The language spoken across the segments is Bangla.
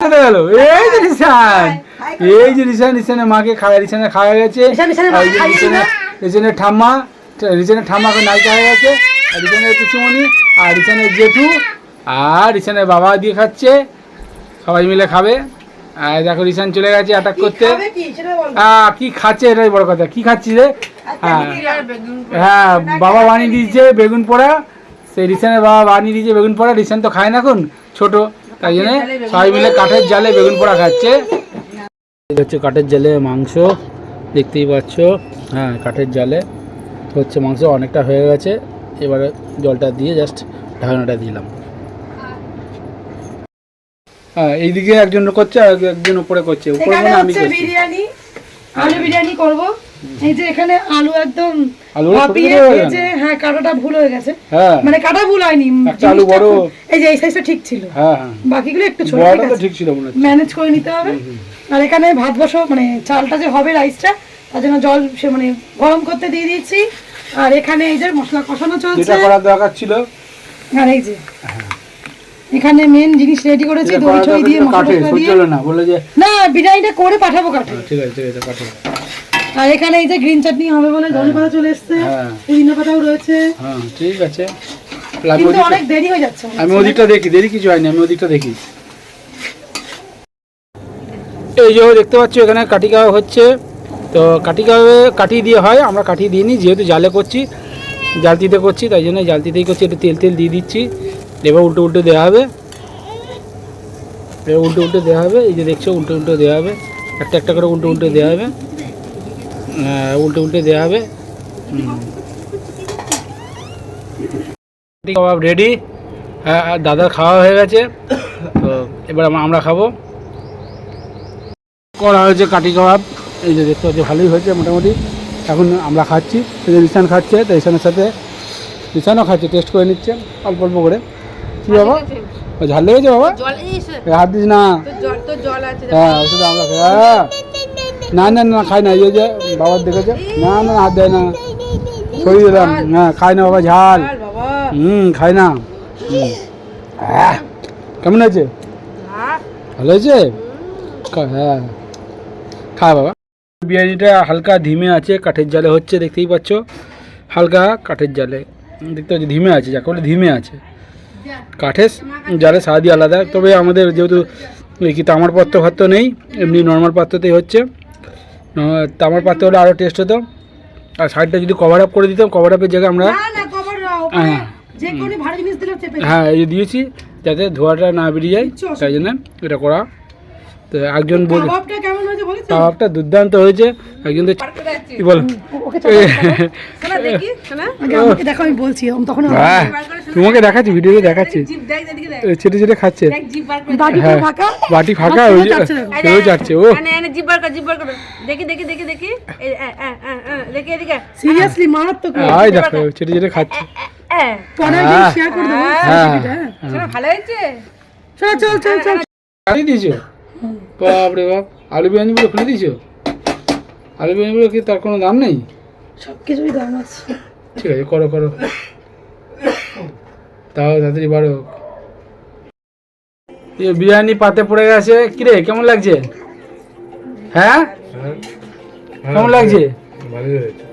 এই যে রিসান এই যে রিসান রিসানের মাকে খাওয়া রিসানে খাওয়া গেছে। রিসান, রিসানের আর এই যে মাকে রিসানের ঠাম্মা রিসানের ঠাম্মাকে হয়ে গেছে। আর রিসানের পিসুমণি আর রিসানের জেঠু আর রিসানের বাবা দিয়ে খাচ্ছে। সবাই মিলে খাবে। আর দেখো রিসান চলে গেছে অ্যাটাক করতে। খাবে কি? সেটা বল। আহ, কি খাচ্ছে? এটাই বড় কথা। কি খাচ্ছিস রে? হ্যাঁ। হ্যাঁ বাবা বানিয়ে দিয়েছে বেগুন পোড়া। সেই রিসানের বাবা বানিয়ে দিয়েছে বেগুন পোড়া। রিসান তো খায় না এখন। ছোট। তাই জন্য সবাই মিলে কাঠের জালে বেগুন পোড়া খাচ্ছে। হচ্ছে কাঠের জালে মাংস দেখতেই পাচ্ছ। হ্যাঁ কাঠের জালে হচ্ছে মাংস অনেকটা হয়ে গেছে। এবারে জলটা দিয়ে জাস্ট ঢাকনাটা দিলাম। হ্যাঁ এইদিকে একজন করছে আর একজন উপরে করছে। উপরে মানে আমি করছি। বিরিয়ানি আলু বিরিয়ানি করব। এই যে এখানে আলু একদম ভাপিয়ে হয়ে। ভেজে হ্যাঁ কাটাটা ভুল হয়ে গেছে। হ্যাঁ। মানে কাটা ভুল হয়নি। আলু বড়। এই যে এই সাইজটা ঠিক ছিল। হ্যাঁ হ্যাঁ। বাকিগুলো একটু ছোট ঠিক ছিল মনে ম্যানেজ করে নিতে হবে। আর এখানে ভাত বসো মানে চালটা যে হবে রাইসটা তার জন্য জল সে মানে গরম করতে দিয়ে দিয়েছি। আর এখানে এই যে মশলা কষানো চলছে। যেটা করার দরকার ছিল। আর এই যে এখানে মেন জিনিস রেডি করেছি দই ছই দিয়ে মশলা দিয়ে। না বলল যে না বিরিয়ানিটা করে পাঠাবো হ্যাঁ, ঠিক আছে ঠিক আছে কাঠে আর এখানে এই যে গ্রিন চাটনি হবে বলে ধনে পাতা চলে এসছে হ্যাঁ। পুদিনা পাতাও রয়েছে। হ্যাঁ ঠিক আছে। কিন্তু অনেক দেরি হয়ে যাচ্ছে। আমি ওদিকটা দেখি দেরি কিছু হয়নি আমি ওদিকটা দেখি। এই যে দেখতে পাচ্ছ এখানে কাঠি কাবাব হচ্ছে। তো কাঠি কাবাবে কাঠি দিয়ে হয় আমরা কাঠি দিইনি যেহেতু জালে করছি জালতিতে করছি তাই জন্য জালতিতেই করছি একটু তেল তেল দিয়ে দিচ্ছি। এবার উল্টো উল্টো দেওয়া হবে। এবার উল্টো উল্টো দেওয়া হবে এই যে দেখছ উল্টো উল্টো দেওয়া হবে। একটা একটা করে উল্টো উল্টো দেওয়া হবে। হ্যাঁ, উল্টো উল্টে দেওয়া হবে। কাবাব রেডি হ্যাঁ দাদার খাওয়া হয়ে গেছে। তো এবার আমরা খাব। করা হয়েছে কাঠি কাবাব এই যে দেখতে পাচ্ছি ভালোই হয়েছে মোটামুটি। এখন আমরা খাচ্ছি। রিসান খাচ্ছে তো রিসানের সাথে রিসানও খাচ্ছে টেস্ট করে নিচ্ছে অল্প অল্প করে। কী বাবা? ঝাল লেগেছে বাবা? হাত দিস না। হ্যাঁ ওষুধ আমরা হ্যাঁ। না না না খাই না এই যে বাবার দেখেছে? না না হাত দেয় না। সরিয়ে দিলাম। হ্যাঁ খাই না বাবা ঝাল। হুম খাই না। আহ, কেমন হয়েছে? হ্যাঁ। ভালো হয়েছে? হ্যাঁ। খা বাবা। বিরিয়ানিটা হালকা ধিমে আছে কাঠের জালে হচ্ছে দেখতেই পাচ্ছ। হালকা কাঠের জালে। দেখতে পাচ্ছি ধিমে আছে যাকে বলে ধিমে আছে। কাঠের জালে স্বাদই আলাদা। তবে আমাদের যেহেতু এই কি তামার পাত্র ফাত্র নেই এমনি নর্মাল পাত্রতেই হচ্ছে। তামার পাতে হলে আরও টেস্ট হতো। আর সাইডটা যদি কভার আপ করে দিতাম কভার আপের জায়গায় আমরা হ্যাঁ। হ্যাঁ এই দিয়েছি যাতে ধোয়াটা না বেরিয়ে যায় তাই জন্য এটা করা। তো একজন বল কাবাবটা দুর্দান্ত হয়েছে। একজন তো কি বল? ওকে চাপা দাও। শোনা দেখি শোনা আগে আমাকে দেখো আমি বলছি আমি তখন হ্যাঁ তোমাকে দেখাচ্ছি ভিডিওতে দেখাচ্ছি। জিভ দেখ এদিকে দেখ। এ, ছেটে ছেটে খাচ্ছে। করে বাটি হ্যাঁ ফাঁকা। ওই যাচ্ছে ও। এনে এনে জিভ বার কর জিভ বার কর। দেখি দেখি দেখি দেখি। এই, এ, এ, এ, এ, দেখি এদিকে। সিরিয়াসলি মারাত্মক আই ছেটে ছেটে খাচ্ছে। শেয়ার করে দেবো। হ্যাঁ হ্যাঁ। ভালো হয়েছে? চল চল চল দিয়েছ? বাপ রে বাপ। আলু বিরিয়ানিগুলো খুলে দিয়েছ? আলু বিরিয়ানিগুলো কি তার কোনো দাম নেই? সব কিছুই দাম আছে। ঠিক আছে করো করো। তাও তাড়াতাড়ি বাড়ো। এই বিরিয়ানি পাতে পড়ে গেছে। কিরে কেমন লাগছে? হ্যাঁ? কেমন লাগছে?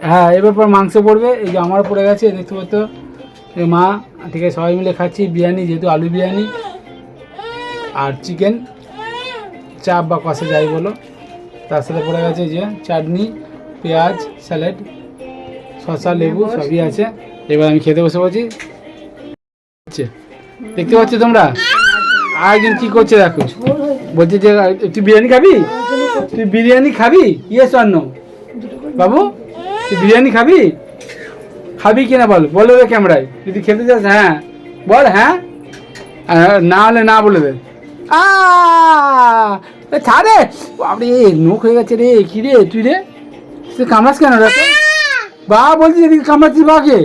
হ্যাঁ এবার পর মাংস পড়বে। এই যে আমার পড়ে গেছে দেখতে পাচ্ছ? মা ঠিক আছে সবাই মিলে খাচ্ছি বিরিয়ানি যেহেতু আলু বিরিয়ানি। আর চিকেন চাপ বা কষে যাই বলো তার সাথে পড়ে গেছে যে চাটনি পেঁয়াজ স্যালাড শসা লেবু সবই আছে। এবার আমি খেতে বসে পড়ছি। দেখতে পাচ্ছ তোমরা? আরেকজন কি করছে দেখো? বলছে যে তুই বিরিয়ানি খাবি? তুই বিরিয়ানি খাবি? ইয়েস অন্য বাবু তুই বিরিয়ানি খাবি? খাবি কিনা বল? বলে দে ক্যামেরায়। যদি খেতে চাস হ্যাঁ। বল হ্যাঁ। আর না হলে না বলে দে। আ ছাড়ে? বাপরে নোখ হয়ে গেছে রে কি রে তুই রে? তুই কামড়াস কেন রে? বা এদিকে কামড়াচ্ছিস বাকে।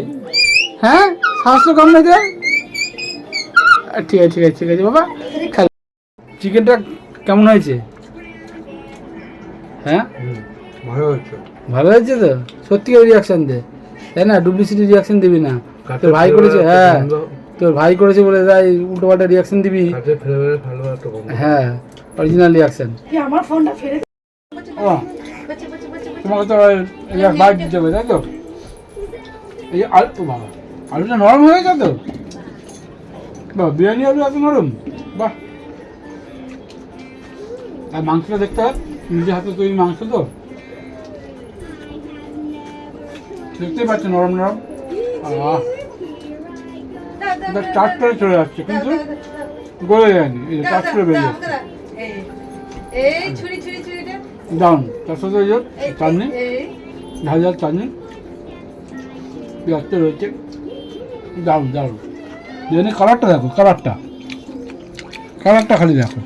হ্যাঁ? স্বাস্থ্য কামড়াতে ঠিক আছে ঠিক আছে ঠিক আছে বাবা। চিকেনটা কেমন হয়েছে? হ্যাঁ? ভালো হচ্ছে ভালো হয়েছে তো? সত্যি রিয়াকশন দে। তাই না? ডুপ্লিসিটি রিয়াকশন দিবি না। তোর ভাই করেছে হ্যাঁ। তোর ভাই করেছে বলে তাই উল্টো পাল্টা রিয়াকশন দিবি হ্যাঁ অরিজিনাল রিয়াকশন আমার ফোনটা ফেলে ও তোমাকে তো বাইক দিতে হবে তাই তো? এই আলু বাবা আলুটা নরম হয়ে গেছে তো? বাহ বিরিয়ানি আলু এত নরম? বাহ। আর মাংসটা দেখতে হয় নিজের হাতে তৈরি মাংস তো? দেখতেই পাচ্ছ নরম নরম। আহ করে চলে যাচ্ছে কিন্তু গলে যায়নি এই যে করে বেরিয়ে যাচ্ছে দারুণ ওই যে চাটনি এই ঝাল ঝাল চাটনি পেঁয়াজটা রয়েছে। দারুণ দারুণ কালারটা দেখো কালারটা। কালারটা খালি দেখো।